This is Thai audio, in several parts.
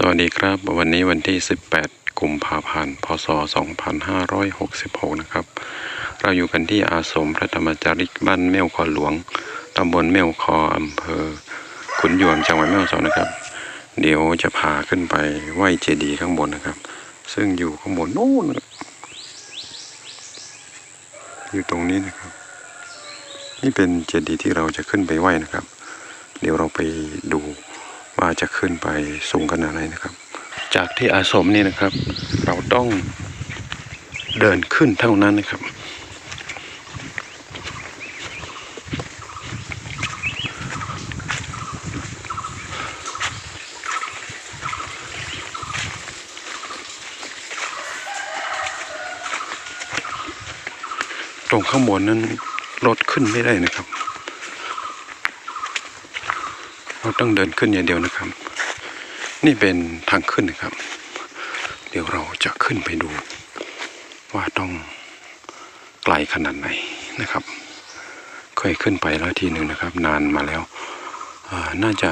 สวัสดีครับ วันนี้วันที่ 18 กุมภาพันธ์ พศ 2566 นะครับ เราอยู่กันที่อาสมพระธรรมจาริกบ้านเมี่ยวคอหลวง ตำบลเมี่ยวคออำเภอ ขุนยวมจังหวัดแม่ฮ่องสอนนะครับ เดี๋ยวจะพาขึ้นไปไหว้เจดีย์ข้างบนนะครับ ซึ่งอยู่ข้างบนนู้นอยู่ตรงนี้นะครับ นี่เป็นเจดีย์ที่เราจะขึ้นไปไหว้นะครับ เดี๋ยวเราไปดู ว่าจะขึ้นไปสูงขนาดไหนนะครับ จากที่อาสมนี่นะครับ เราต้องเดินขึ้นเท่านั้นนะครับ ตรงข้างบนนั้นรถขึ้นไม่ได้นะครับ เราต้องเดินขึ้นอย่างเดียวนะครับ นี่เป็นทางขึ้นนะครับ เดี๋ยวเราจะขึ้นไปดู ว่าต้องไกลขนาดไหนนะครับ เคยขึ้นไปแล้วทีหนึ่งนะครับ นานมาแล้วน่าจะ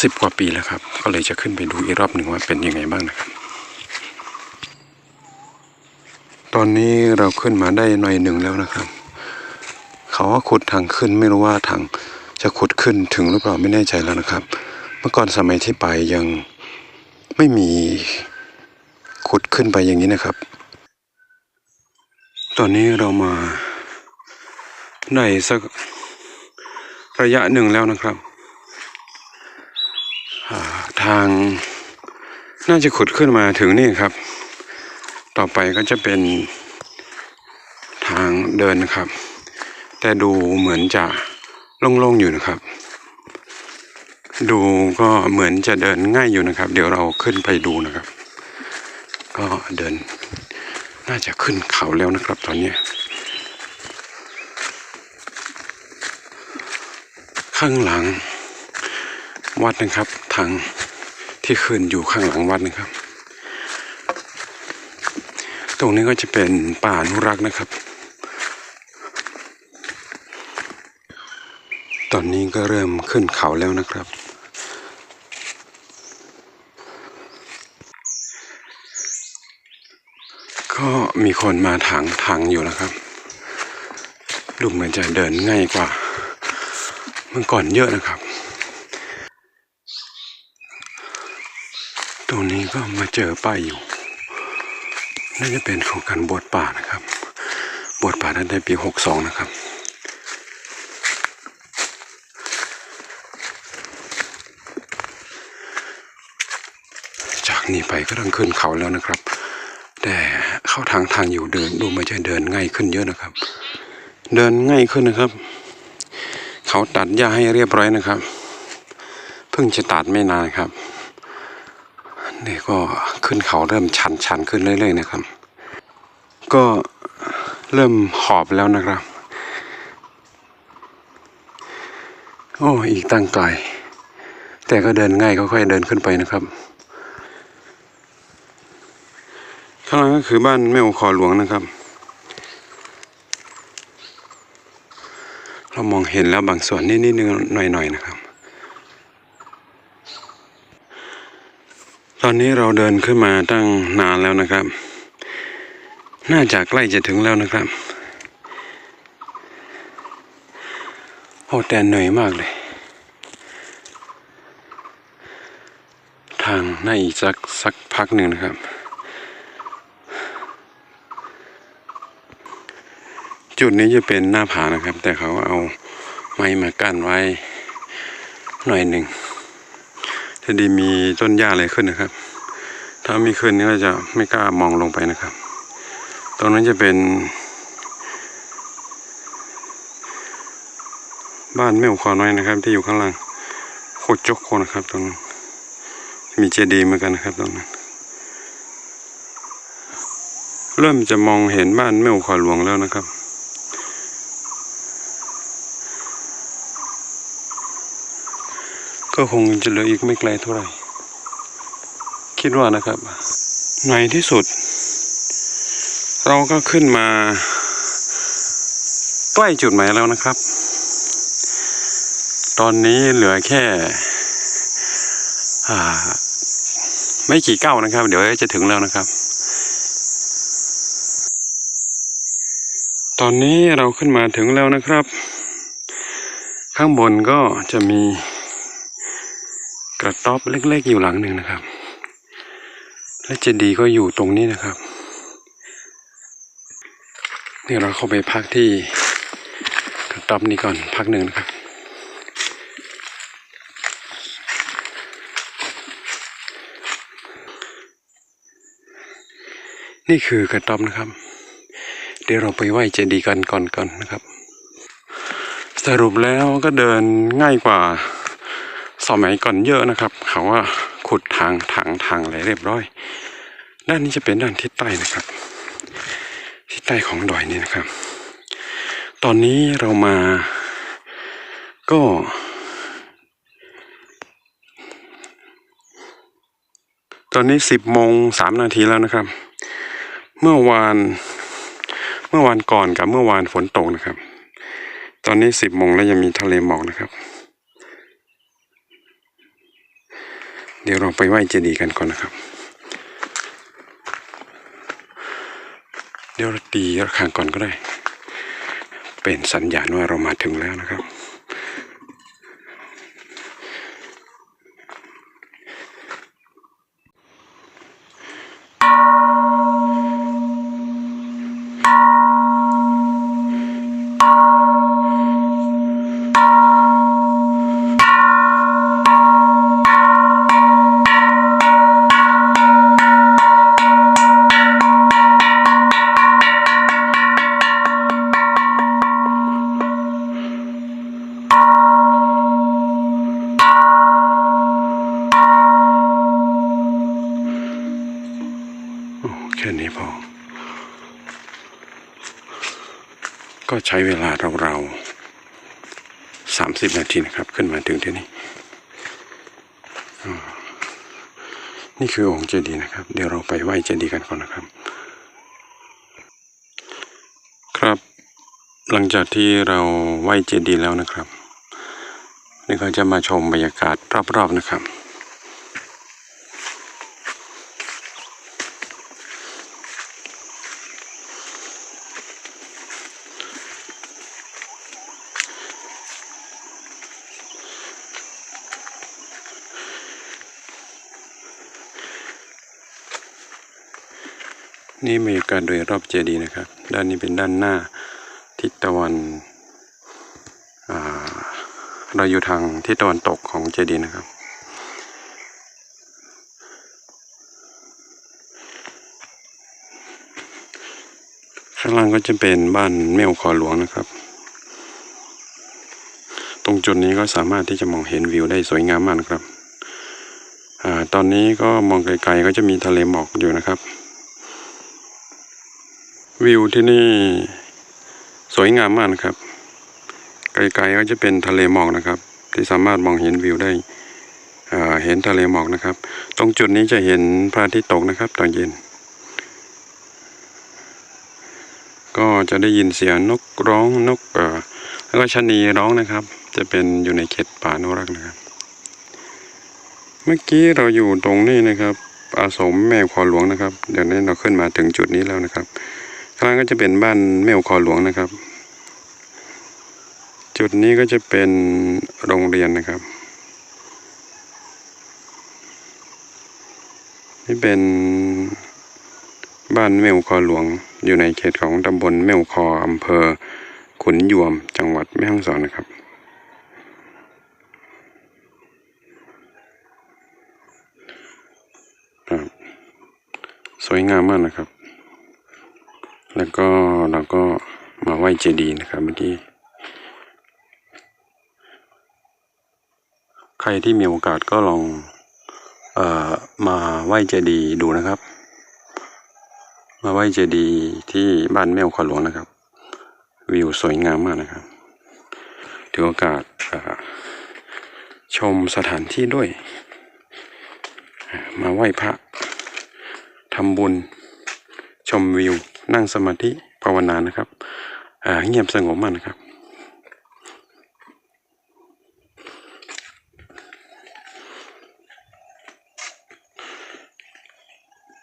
สิบกว่าปีแล้วครับ ก็เลยจะขึ้นไปดูอีกรอบหนึ่งว่าเป็นยังไงบ้างนะครับ ตอนนี้เราขึ้นมาได้หน่อยหนึ่งแล้วนะครับ เขาว่าขุดทางขึ้นไม่รู้ว่าทางจะขุดขึ้นถึงหรือเปล่าไม่แน่ใจแล้วนะครับ เมื่อก่อนสมัยที่ไปยังไม่มีขุดขึ้นไปอย่างนี้นะครับ ตอนนี้เรามาได้สักระยะหนึ่งแล้วนะครับทางน่าจะขุดขึ้นมาถึงนี่ครับ ต่อไปก็จะเป็นทางเดินนะครับ แต่ดูเหมือนจะโล่งๆอยู่นะครับ ดูก็เหมือนจะเดินง่ายอยู่นะครับ เดี๋ยวเราขึ้นไปดูนะครับ ก็เดิน น่าจะขึ้นเขาแล้วนะครับ ตอนนี้ ข้างหลังวัดนะครับ ทางที่ขึ้นอยู่ข้างหลังวัดนะครับ ตรงนี้ก็จะเป็นป่าอนุรักษ์นะครับ ตอนนี้ก็เริ่มขึ้นเขาแล้วนะครับ ก็มีคนมาถางทางอยู่นะครับ ดูเหมือนจะเดินง่ายกว่า เมื่อก่อนเยอะนะครับ ตรงนี้ก็มาเจอป้ายอยู่ น่าจะเป็นของการบวชป่านะครับ บวชป่าตั้งแต่ปีหกสองนะครับากนี้ไปก็ต้องขึ้นเขาแล้วนะครับ แต่เข้าทางทางอยู่เดินดูมันจะเดินง่ายขึ้นเยอะนะครับ เดินง่ายขึ้นนะครับ เขาตัดหญ้าให้เรียบร้อยนะครับ เพิ่งจะตัดไม่นานครับนี่ก็ขึ้นเขาเริ่มชันชันขึ้นเรื่อยๆนะครับ ก็เริ่มหอบแล้วนะครับ โอ้อีกตั้งไกลแต่ก็เดินง่ายค่อยๆเดินขึ้นไปนะครับ ข้างหล่าง ก็คือบ้านแม่โอคอหลวงนะครับ เรามองเห็นแล้วบางส่วนนิดๆหน่อยๆนะครับ ตอนนี้เราเดินขึ้นมาตั้งนานแล้วนะครับ น่าจะใกล้จะถึงแล้วนะครับโอ้แต่เหนื่อยมากเลย ทางน่าอีกสักสักพักหนึ่งนะครับ จุดนี้จะเป็นหน้าผานะครับ แต่เขาเอาไม้มากั้นไว้หน่อยหนึ่งถ้าดีมีต้นหญ้าอะไรขึ้นนะครับ ถ้ามีขึ้นนี่ก็จะไม่กล้ามองลงไปนะครับ ตรงนั้นจะเป็น บ้านแม่อุคอน้อยนะครับ ที่อยู่ข้างล่างโคตรจกโคนะครับตรงนั้นมีเจดีย์เหมือนกันนะครับตรงนั้น เริ่มจะมองเห็นบ้านแม่อุคอหลวงแล้วนะครับ ก็คงจะเหลืออีกไม่ไกลเท่าไหร่ คิดว่านะครับ ในที่สุด เราก็ขึ้นมาใกล้จุดหมายแล้วนะครับ ตอนนี้เหลือแค่ไม่กี่ก้าวนะครับ เดี๋ยวจะถึงแล้วนะครับ ตอนนี้เราขึ้นมาถึงแล้วนะครับ ข้างบนก็จะมี ระต๊อบเล็กๆอยู่หลังหนึ่งนะครับ และเจดีย์ก็อยู่ตรงนี้นะครับเดี๋ยวเราเข้าไปพักที่กระต๊อบนี้ก่อนพักหนึ่งนะครับนี่คือกระต๊อบนะครับ เดี๋ยวเราไปไหว้เจดีย์กันก่อนก่อนนะครับ สรุปแล้วก็เดินง่ายกว่า สมัยก่อนเยอะนะครับ เขาว่าขุดทางทางทางอะไรเรียบร้อย ด้านนี้จะเป็นด้านทิศใต้นะครับทิศใต้ของดอยนี้นะครับ ตอนนี้เรามาก็ตอนนี้สิบโมงสามนาทีแล้วนะครับ เมื่อวานเมื่อวานก่อนกับเมื่อวานฝนตกนะครับ ตอนนี้สิบโมงแล้วยังมีทะเลหมอกนะครับ เดี๋ยวลองไปไหว้เจดีย์กันก่อนนะครับ เดี๋ยวราตีระฆังก่อนก็ได้ เป็นสัญญาณว่าเรามาถึงแล้วนะครับ ค่นี้พอ ก็ใช้เวลาเราๆสามสิบนาทีนะครับ ขึ้นมาถึงที่นี่ นี่คือองค์เจดีย์นะครับ เดี๋ยวเราไปไหว้เจดีย์กันก่อนนะครับ ครับหลังจากที่เราไหว้เจดีย์แล้วนะครับนี่ก็จะมาชมบรรยากาศรอบๆนะครับ นี่บรรยากาศโดยรอบเจดีย์นะครับ ด้านนี้เป็นด้านหน้าทิศตะวันเราอยู่ทางทิศตะวันตกของเจดีย์นะครับ ข้างล่างก็จะเป็นบ้านแมวคอหลวงนะครับ ตรงจุดนี้ก็สามารถที่จะมองเห็นวิวได้สวยงามมากครับอตอนนี้ก็มองไกลๆก็จะมีทะเลหมอกอยู่นะครับ วิวที่นี่สวยงามมากนะครับ ไกลๆก็จะเป็นทะเลหมอกนะครับ ที่สามารถมองเห็นวิวได้เห็นทะเลหมอกนะครับ ตรงจุดนี้จะเห็นพระอาทิตย์ตกนะครับ ตอนเย็น ก็จะได้ยินเสียงนกร้องนกแล้วก็ชนีร้องนะครับ จะเป็นอยู่ในเขตป่านุรักษ์นะครับ เมื่อกี้เราอยู่ตรงนี้นะครับ อาสมแม่คอหลวงนะครับ เดี๋ยวนี้เราขึ้นมาถึงจุดนี้แล้วนะครับ ข้างล่างก็จะเป็นบ้านแมวคอหลวงนะครับ จุดนี้ก็จะเป็นโรงเรียนนะครับ นี่เป็นบ้านแมวคอหลวง อยู่ในเขตของตำบลแมวคออำเภอ ขุนยวม จังหวัดแม่ฮ่องสอนนะครับสวยงามมากนะครับ แล้วก็เราก็มาไหว้เจดีย์นะครับเมื่อกี้ใครที่มีโอกาสก็ลองเอ่อมาไหว้เจดีย์ดูนะครับ มาไหว้เจดีย์ที่บ้านแมวขอหลวงนะครับ วิวสวยงามมากนะครับถือโอกาสชมสถานที่ด้วย มาไหว้พระทำบุญชมวิว นั่งสมาธิภาวนานะครับเงียบสงบมากนะครับ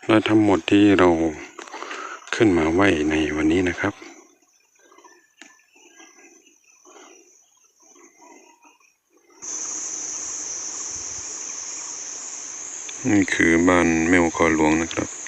และทั้งหมดที่เราขึ้นมาไหวในวันนี้นะครับนี่คือบ้านแมวคอหลวงนะครับ